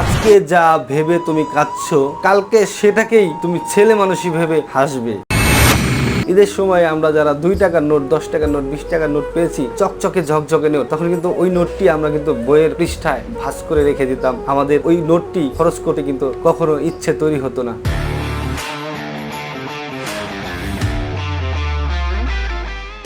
আজকে যা ভেবে তুমি কাঁদছ, কালকে সেটাকেই তুমি ছেলে মানুষই ভেবে হাসবে। ঈদের সময় আমরা যারা দুই টাকার নোট, দশ টাকার নোট, বিশ টাকার নোট পেয়েছি, চকচকে, ঝকঝকে নেও তখন কিন্তু ওই নোটটি আমরা কিন্তু বইয়ের পৃষ্ঠায় ভাস করে রেখে দিতাম। আমাদের ওই নোটটি খরচ করতে কিন্তু কখনো ইচ্ছে তৈরি হতো না।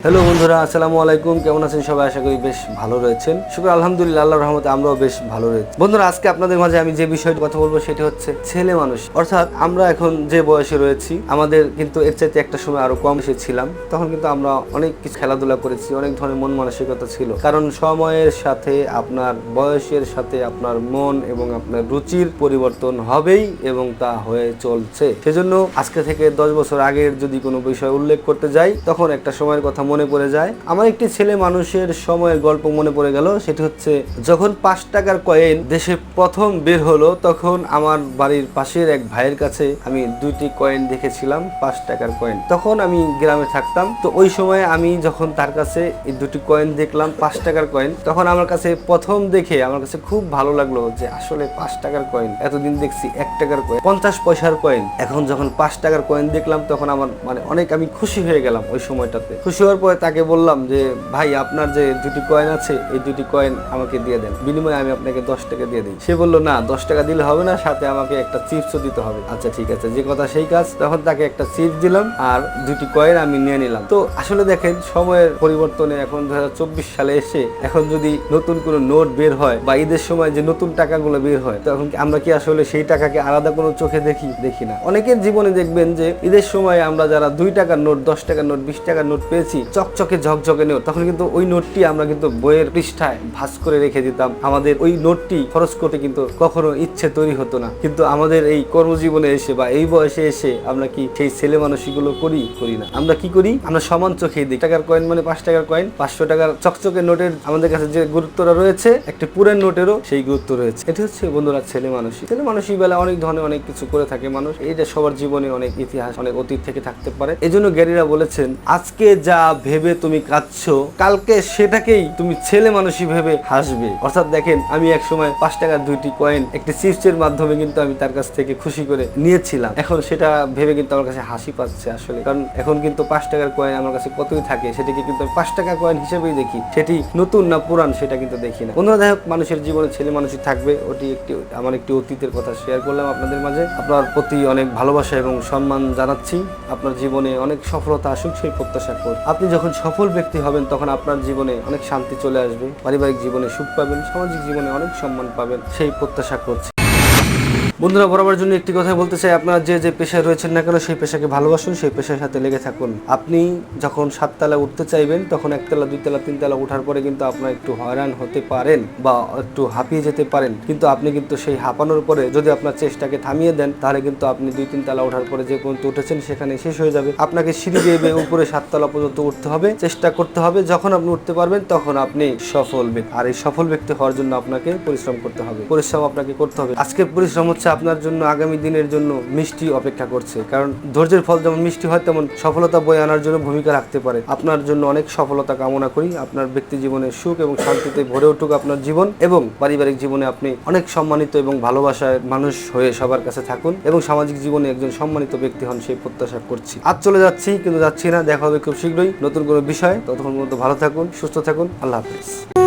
হ্যালো বন্ধুরা, আসসালামু আলাইকুম। কেমন আছেন সবাই? আশা করি বেশ ভালো রয়েছেন। শুক্র আলহামদুলিল্লাহ, আল্লাহর রহমতে আমরাও বেশ ভালো রয়েছি। বন্ধুরা, আজকে আপনাদের মাঝে আমি যে বিষয়টি কথা বলব, সেটি হচ্ছে ছেলে মানুষ। অর্থাৎ আমরা এখন যে বয়সে রয়েছি, আমাদের কিন্তু এর চাইতে একটা সময় আরও কম বয়সে ছিলাম। তখন কিন্তু আমরা অনেক কিছু খেলাধুলা করেছি, অনেক ধরনের মন মানসিকতা ছিল। কারণ সময়ের সাথে আপনার বয়সের সাথে আপনার মন এবং আপনার রুচির পরিবর্তন হবেই এবং তা হয়ে চলছে। সেজন্য আজকে থেকে দশ বছর আগের যদি কোনো বিষয় উল্লেখ করতে যাই, তখন একটা সময়ের কথা মনে পড়ে যায়। আমার একটি ছেলে মানুষের সময়ের গল্প মনে পড়ে গেল। সেটি হচ্ছে, যখন পাঁচ টাকার কয়েন দেশে প্রথম বের হলো, তখন আমার বাড়ির পাশের এক ভাইয়ের কাছে আমি দুইটি কয়েন দেখেছিলাম, পাঁচ টাকার কয়েন। তখন আমি গ্রামে থাকতাম। তো ওই সময় আমি যখন তার কাছে এই দুটি কয়েন দেখলাম, পাঁচ টাকার কয়েন, তখন আমার কাছে প্রথম দেখে আমার কাছে খুব ভালো লাগল যে, আসলে পাঁচ টাকার কয়েন, এতদিন দেখছি এক টাকার কয়েন, পঞ্চাশ পয়সার কয়েন। এখন যখন পাঁচ টাকার কয়েন দেখলাম, তখন আমার মানে অনেক আমি খুশি হয়ে গেলাম ওই সময়টাতে। খুশি হওয়ার পরে তাকে বললাম যে, ভাই, আপনার যে দুটি কয়েন আছে, এই দুটি কয়েন আমাকে দিয়ে দেন। বিনিময়ে আমি আপনাকে দশ টাকা দিয়ে দিই। সে বলল, না, দশ টাকা দিলে হবে না, সাথে আমাকে একটা চিপসও দিতে হবে। আচ্ছা ঠিক আছে। যে কথা সেই কাজ, তখন তাকে একটা চিপস দিলাম আর দুটি কয়েন আমি নিয়ে নিলাম। তো আসলে দেখেন, সময়ের পরিবর্তনে এখন দুই হাজার চব্বিশ সালে এসে, এখন যদি নতুন কোনো নোট বের হয় বা ঈদের সময় যে নতুন টাকাগুলো বের হয়, তখন আমরা কি আসলে সেই টাকাকে আলাদা কোনো চোখে দেখি? দেখি না। অনেকের জীবনে দেখবেন যে, ঈদের সময় আমরা যারা দুই টাকার নোট, দশ টাকার নোট, বিশ টাকার নোট পেয়েছি চকচকে ঝকঝকে নোট তখন কিন্তু ওই নোটটি আমরা কিন্তু বইয়ের পৃষ্ঠায় ভাস করে রেখে দিতাম। আমাদের ওই নোটটি খরচ করতে কিন্তু কখনো ইচ্ছে তৈরি হতো না। কিন্তু আমাদের এই কর্মজীবনে এসে বা এই বয়সে এসে আমরা কি সেই ছেলে মানুষগুলো করি? করি না। আমরা কি করি? আমরা সমান চোখে দিই টাকার কয়েন মানে পাঁচ টাকার কয়েন পাঁচশো টাকার চকচকে নোটের আমাদের কাছে যে গুরুত্বটা রয়েছে, একটি পুরের নোটেরও সেই গুরুত্ব রয়েছে। এটি হচ্ছে বন্ধুরা ছেলে মানুষই। ছেলে মানুষই বেলা অনেক ধরনের অনেক কিছু করে থাকে মানুষ। এইটা সবার জীবনে অনেক ইতিহাস, অনেক অতীত থেকে থাকতে পারে। এই জন্য জ্ঞানীরা বলেছেন, আজকে যা ভেবে তুমি কাঁদছো। কালকে সেটাকেই তুমি ছেলে মানুষই ভেবে হাসবে। অর্থাৎ দেখেন, আমি এক সময় পাঁচ টাকার দুইটি কয়েন একটি চিপসের মাধ্যমে কিন্তু আমি তার কাছ থেকে খুশি করে নিয়েছিলাম। এখন সেটা ভেবে কিন্তু আমার কাছে হাসি পাচ্ছে আসলে। কারণ এখন কিন্তু পাঁচ টাকার কয়েন আমার কাছে কতই থাকে, সেটাকে কিন্তু আমি পাঁচ টাকা কয়েন হিসেবেই দেখি। সেটি নতুন না পুরান সেটা কিন্তু দেখি না। যাই হোক, মানুষের জীবনে ছেলে মানুষই থাকবে। ওটি একটি, আমার একটি অতীতের কথা শেয়ার করলাম আপনাদের মাঝে। আপনার প্রতি অনেক ভালোবাসা এবং সম্মান জানাচ্ছি। আপনার জীবনে অনেক সফলতা আসুক, সেই প্রত্যাশা কর। আপনি যখন সফল ব্যক্তি হবেন, তখন আপনার জীবনে অনেক শান্তি চলে আসবে। পারিবারিক জীবনে সুখ পাবেন, সামাজিক জীবনে অনেক সম্মান পাবেন। সেই প্রত্যাশা করছি। বন্ধুরা বরাবর জন্য একটি কথা বলতে চাই, আপনারা যে যে পেশায় রয়েছেন না কেন, সেই পেশাকে ভালোবাসুন, সেই পেশার সাথে লেগে থাকুন। আপনি যখন সাততলা উঠতে চাইবেন, তখন একতলা, দুইতলা, তিনতলা ওঠার পরে কিন্তু আপনার একটু হয়রান হতে পারেন বা একটু হাঁপিয়ে যেতে পারেন। কিন্তু আপনি কিন্তু সেই হাঁপানোর পরে যদি আপনার চেষ্টাকে থামিয়ে দেন, তাহলে কিন্তু আপনি দুই তিন তলা ওঠার পরে যে পর্যন্ত উঠেছেন, সেখানে শেষ হয়ে যাবে। আপনাকে সিঁড়ি বেয়ে বেয়ে উপরে সাততলা পর্যন্ত উঠতে হবে, চেষ্টা করতে হবে। যখন আপনি উঠতে পারবেন, তখন আপনি সফল ব্যক্তি। আর এই সফল ব্যক্তি হওয়ার জন্য আপনাকে পরিশ্রম করতে হবে। পরিশ্রম আপনাকে করতে হবে। আজকের পরিশ্রম হচ্ছে আপনার জন্য আগামী দিনের জন্য মিষ্টি অপেক্ষা করছে। কারণ ধৈর্যের ফল যেমন মিষ্টি হয়, তেমন সফলতা বয়ে আনার জন্য ভূমিকা রাখতে পারে। আপনার জন্য অনেক সফলতা কামনা করি। আপনার ব্যক্তি জীবনে সুখ এবং শান্তিতে ভরে উঠুক আপনার জীবন এবং পারিবারিক জীবনে আপনি অনেক সম্মানিত এবং ভালোবাসার মানুষ হয়ে সবার কাছে থাকুন এবং সামাজিক জীবনে একজন সম্মানিত ব্যক্তি হন সেই প্রত্যাশা করছি। আজ চলে যাচ্ছি, কিন্তু যাচ্ছি না। দেখা হবে খুব শীঘ্রই নতুন কোনো বিষয়। ততক্ষণ পর্যন্ত ভালো থাকুন, সুস্থ থাকুন। আল্লাহ হাফিজ।